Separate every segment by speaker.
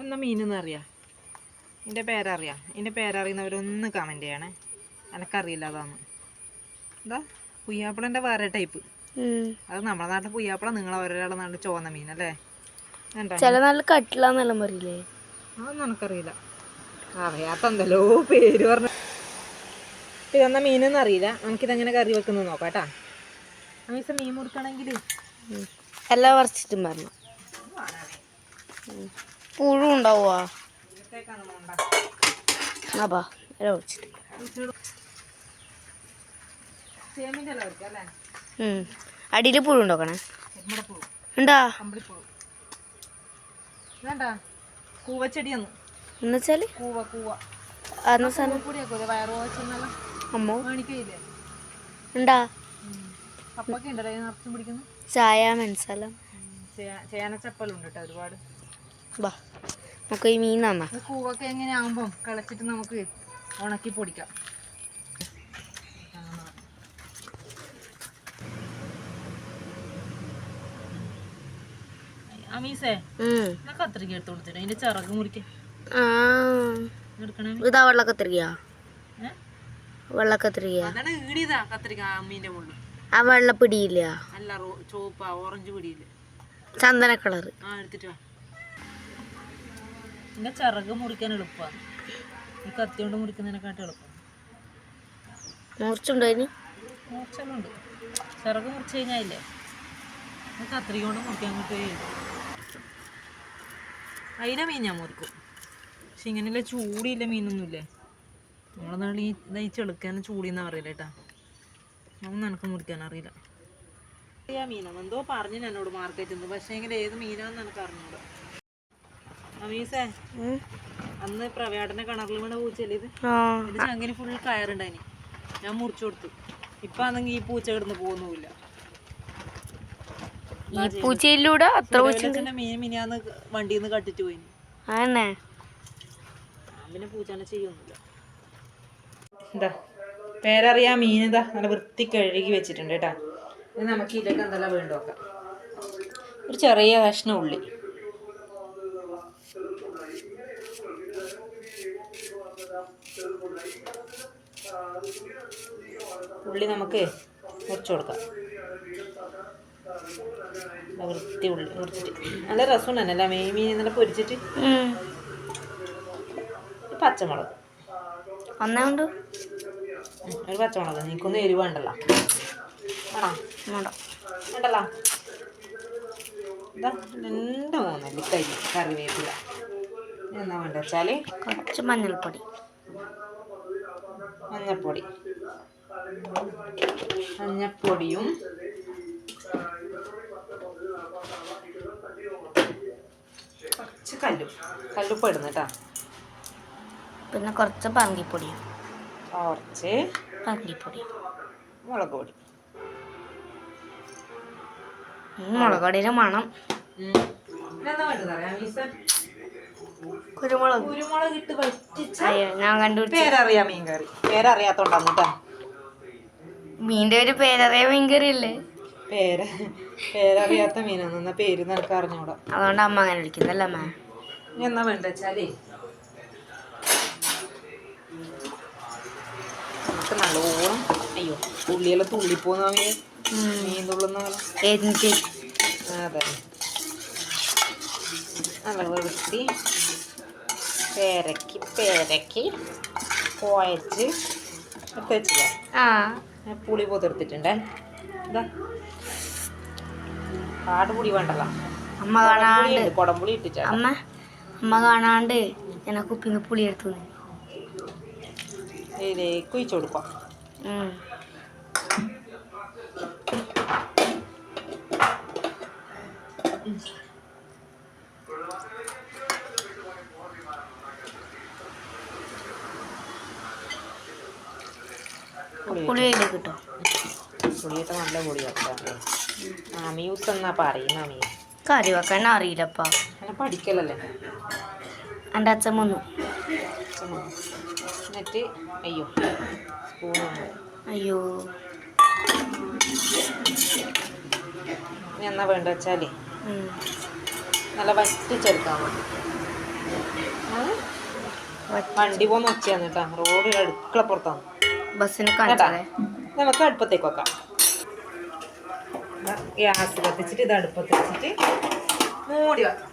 Speaker 1: ഒന്ന് മീനെന്ന് അറിയാം? എന്റെ പേരറിയാം? എന്റെ പേരറിയുന്നവരൊന്ന് കമന്റ് ചെയ്യണേ. എനക്കറിയില്ല അതാണ്. എന്താ? പുയ്യാപ്പിളന്റെ വേറെ ടൈപ്പ് അത് നമ്മുടെ നാട്ടിൽ പുയ്യാപ്പിള നിങ്ങൾ ഒരാളുടെ നാട്ടിൽ ചുവന്ന മീൻ അല്ലേ?
Speaker 2: ചില നല്ല കട്ടിലാന്നെല്ലാം പറയില്ലേ?
Speaker 1: അതൊന്നും എനിക്കറിയില്ല അറിയാത്ത എന്തല്ലോ പേര് പറഞ്ഞു. ഇതെന്നാ മീനൊന്നും അറിയില്ല. നമുക്കിതെങ്ങനെ കറി വെക്കുന്നത് നോക്കാം കേട്ടാ. അമീസ മീൻ മുറിക്കണമെങ്കിൽ
Speaker 2: എല്ലാം വറച്ചിട്ടും പറഞ്ഞു പുഴു ഉണ്ടാവുക അടിയിൽ പുഴു ഉണ്ടാക്കണേ ഉണ്ടാ എന്നുവെച്ചാൽ
Speaker 1: കൂവ കൂവ
Speaker 2: ചായ മനസ്സെല്ലാം
Speaker 1: ചേനച്ചപ്പലുണ്ട് കേട്ടോ ഒരുപാട്
Speaker 2: ബാ നമുക്ക് ഈ മീൻ
Speaker 1: ഇത് കൂവൊക്കെ എങ്ങനെയാകുമ്പം കളച്ചിട്ട് നമുക്ക് ഉണക്കി പൊടിക്കാം. അമീസേ
Speaker 2: ഉം.
Speaker 1: ഞാൻ കത്രിക എടുത്ത് കൊടുത്തിട്ട് അതിന്റെ ചിറക് മുറിക്ക.
Speaker 2: ആ.
Speaker 1: എടുക്കണേ?
Speaker 2: ഇതാ
Speaker 1: കത്രിക അമ്മീന്റെ മുകളിൽ
Speaker 2: ആ
Speaker 1: അല്ല ഓറഞ്ച് പിടിയില്ല?
Speaker 2: ചന്ദന കളർ
Speaker 1: ആ എടുത്തിട്ട് എന്റെ ചിറക് മുറിക്കാൻ എളുപ്പമാണ് ഈ കത്തി കൊണ്ട് മുറിക്കുന്നതിനെക്കാട്ടും എളുപ്പം.
Speaker 2: മൂർച്ചുണ്ടോ അതിന്
Speaker 1: മൂർച്ചലുണ്ട് ചിറക് മുറിച്ച് കഴിഞ്ഞാലേ കത്രിക കൊണ്ട് മുറിക്കാൻ കിട്ടുകയില്ല അതിലെ മീൻ ഞാൻ മുറിക്കും. പക്ഷെ ഇങ്ങനെയുള്ള ചൂടിയില്ല മീനൊന്നുമില്ലേ? നമ്മളെ നാട്ടിൽ ഈ ചെളുക്കാൻ ചൂടിയെന്നാ പറയില്ല കേട്ടാ. അതൊന്നും എനിക്ക് മുറിക്കാൻ അറിയില്ല. മീനോ മീനാണ് എന്തോ പറഞ്ഞു എന്നോട് മാർക്കറ്റിൽ നിന്ന് പക്ഷേ എങ്കിൽ ഏത് മീനാന്ന് എനിക്ക് അറിഞ്ഞൂടാ. അമീസേ അന്ന് പ്രവേടന കിണറിൽ വീണ പൂച്ചല്ലേ ഇത്? ചങ്കിന് ഫുൾ കയറുണ്ടായിനി. ഞാൻ മുറിച്ചു കൊടുത്തു. ഇപ്പൊ ആണെങ്കിൽ ഈ പൂച്ച കിടന്ന് പോകുന്നില്ല
Speaker 2: ഈ പൂച്ചയിലൂടെ അത്ര പൂച്ച
Speaker 1: മീൻ മിനിയാന്ന് വണ്ടിയിൽ നിന്ന് കട്ടിട്ട് പോയി പിന്നെ പൂച്ചാനെ ചെയ്യൊന്നുമില്ല എന്താ പേരറിയാ മീൻ ഇതാ നല്ല വൃത്തി കഴുകി വെച്ചിട്ടുണ്ട് കേട്ടാ. നമുക്ക് ഇതിലേക്ക് എന്തെല്ലാം വീണ്ടും നോക്കാം ഒരു ചെറിയ കഷ്ണം ഉള്ളി. ഉള്ളി നമുക്ക് മുറിച്ചു കൊടുക്കാം. വൃത്തി ഉള്ളി മുറിച്ചിട്ട്. നല്ല രസമുണ്ട് തന്നെ അല്ല? മീൻ മീൻ നല്ല പൊരിച്ചിട്ട്. പച്ചമുളക്.
Speaker 2: ഒന്നേ
Speaker 1: ഒരു പച്ചമുളക്. നിനക്കൊന്നും എരിവ് വേണ്ടല്ലോ. ആണോ
Speaker 2: വേണ്ട.
Speaker 1: വേണ്ടല്ലോ. ഇതാ രണ്ട് മൂന്നല്ലി കരി കറിവേപ്പില. എന്നാ വേണ്ട വെച്ചാൽ
Speaker 2: കുറച്ച് മഞ്ഞൾപ്പൊടി.
Speaker 1: മഞ്ഞപ്പൊടി. മഞ്ഞപ്പൊടിയും കുറച്ച് കല്ലും കല്ലുപ്പ് ഇടുന്നു കേട്ടോ.
Speaker 2: പിന്നെ കുറച്ച് പറങ്കിപ്പൊടിയും
Speaker 1: കുറച്ച്
Speaker 2: പറങ്കിപ്പൊടി
Speaker 1: മുളക് പൊടി.
Speaker 2: മുളക് പൊടിയുടെ മണം.
Speaker 1: എന്നാ വേണ്ടത് അറിയാം
Speaker 2: കുരുമുളക്.
Speaker 1: കുരുമുളക് ഇട്ട് വറ്റിച്ച
Speaker 2: അയ്യോ ഞാൻ കണ്ടുപിടിച്ചു.
Speaker 1: പേരറിയാ മീൻ കറി പേരറിയാത്തോണ്ടാന്ന് കേട്ടോ
Speaker 2: മീന്റെ ഒരു പേരറിയ മീൻകറി അല്ലേ
Speaker 1: പേര് പേരറിയാത്ത മീനാന്ന് എന്നാ പേര് നിനക്ക് അറിഞ്ഞൂടാ.
Speaker 2: അതുകൊണ്ട് അമ്മ അങ്ങനെ വിളിക്കുന്നല്ലേ അമ്മ?
Speaker 1: എന്നാ വേണ്ട വെച്ചാലേ? നമുക്ക് നല്ലോണം അയ്യോ ഉള്ളിയെല്ലാം തുള്ളിപ്പോന്നാ മീൻ. മീൻ തുള്ളുന്ന പോലെ. അതെ. നല്ല വൃത്തി പേരക്കി പേരക്കി കുഴച്ച് എടുത്ത് വെച്ചില്ല
Speaker 2: ആ
Speaker 1: ഞാൻ പുളി പോത്തെടുത്തിട്ടുണ്ടേ ഇതാ കാടുപുളി വേണ്ടല്ലോ
Speaker 2: അമ്മ കാണാണ്ട്
Speaker 1: കുടംപുളി കുടംപുളി ഇട്ടിട്ടാ
Speaker 2: അമ്മ അമ്മ കാണാണ്ട് ഞാൻ കുപ്പിന്ന് പുളി എടുത്തു
Speaker 1: ഇതിലേക്ക് ഒഴിച്ചു കൊടുക്കാം
Speaker 2: ഉം. കിട്ടോ.
Speaker 1: നല്ല പുളിയാക്കാം എന്നാ
Speaker 2: കറി വെക്കാൻ അറിയില്ലപ്പാ.
Speaker 1: അങ്ങനെ പഠിക്കലല്ലേ?
Speaker 2: എന്റെ അച്ഛൻ വന്നു.
Speaker 1: ഉം. എന്നിട്ട് അയ്യോ സ്പൂൺ
Speaker 2: അയ്യോ.
Speaker 1: ഇനി എന്നാ വേണ്ട വെച്ചാലേ? നല്ല വറ്റിച്ചെടുക്കാൻ വേണ്ടി. വണ്ടി പോകുന്ന വെച്ചാന്ന് കേട്ടാ. റോഡ് അടുക്കള പുറത്താണ്
Speaker 2: ബസ്സിനെ
Speaker 1: നമുക്ക് അടുപ്പത്തേക്ക് വെക്കാം. ഗ്യാസ് കത്തിച്ചിട്ട് ഇത് അടുപ്പത്ത് വെച്ചിട്ട് മൂടി വെക്കാം.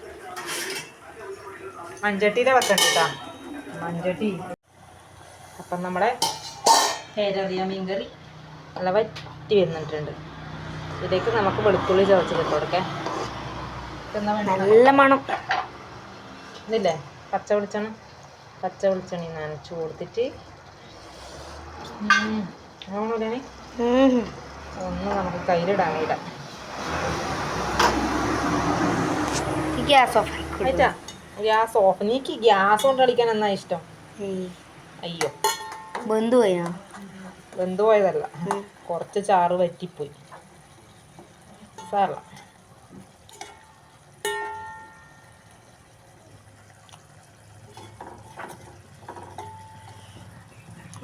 Speaker 1: മൺചട്ടിയിലെ വെക്കണ്ട മഞ്ചട്ടി മൺചട്ടി. അപ്പം നമ്മുടെ പേരറിയ മീൻകറി നല്ല വറ്റി വന്നിട്ടുണ്ട് ഇതിലേക്ക് നമുക്ക് വെളുത്തുള്ളി ചതച്ചിട്ട് കൊടുക്കേ.
Speaker 2: നല്ല മണം.
Speaker 1: ഇതില്ലേ? പച്ച വെളിച്ചെണ്ണ? പച്ച വെളിച്ചെണ്ണ നനച്ചു കൊടുത്തിട്ട്. ഒന്ന് നമുക്ക് കയ്യിലിടാൻ ഇടാം
Speaker 2: ഗ്യാസ് ഓഫ്
Speaker 1: ഗ്യാസ് ഓഫ്. നീക്ക് ഗ്യാസ് കൊണ്ട് കളിക്കാൻ എന്നാ ഇഷ്ടം? അയ്യോ.
Speaker 2: ബന്ധു
Speaker 1: പോയതല്ല. കുറച്ച് ചാറ് വറ്റിപ്പോയി. സാറല്ല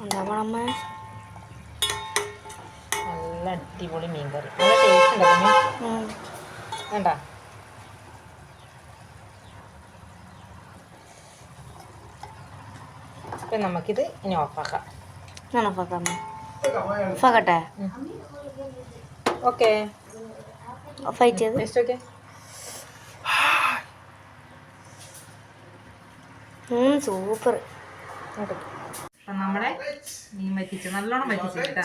Speaker 2: മണമ്മ
Speaker 1: നല്ല അടിപൊളി മീൻകറി. നല്ല ടേസ്റ്റ് ഉണ്ടല്ലോ മീൻ. വേണ്ട. ഇപ്പൊ നമുക്കിത് ഇനി ഓഫാക്കാം
Speaker 2: ഞാൻ ഓഫാക്കാം ഓഫാക്കട്ടെ
Speaker 1: ഓക്കെ
Speaker 2: ഓഫായി ചെയ്ത്
Speaker 1: ടേസ്റ്റ് ഓക്കെ
Speaker 2: സൂപ്പർ
Speaker 1: അപ്പം നമ്മുടെ മീൻ വറ്റിച്ച് നല്ലോണം വറ്റിച്ച് കേട്ടാ.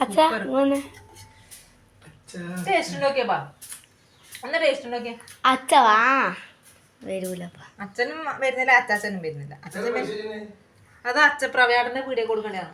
Speaker 2: അച്ഛാ
Speaker 1: ടേസ്റ്റ് ഒന്ന്
Speaker 2: അച്ഛ. വരൂലപ്പ.
Speaker 1: അച്ഛനും വരുന്നില്ല അച്ചാച്ചനും വരുന്നില്ല. അച്ഛൻ അത് അച്ഛപ്രവയാടന്റെ പീടിയ കൊടുക്കണ്ടാണ്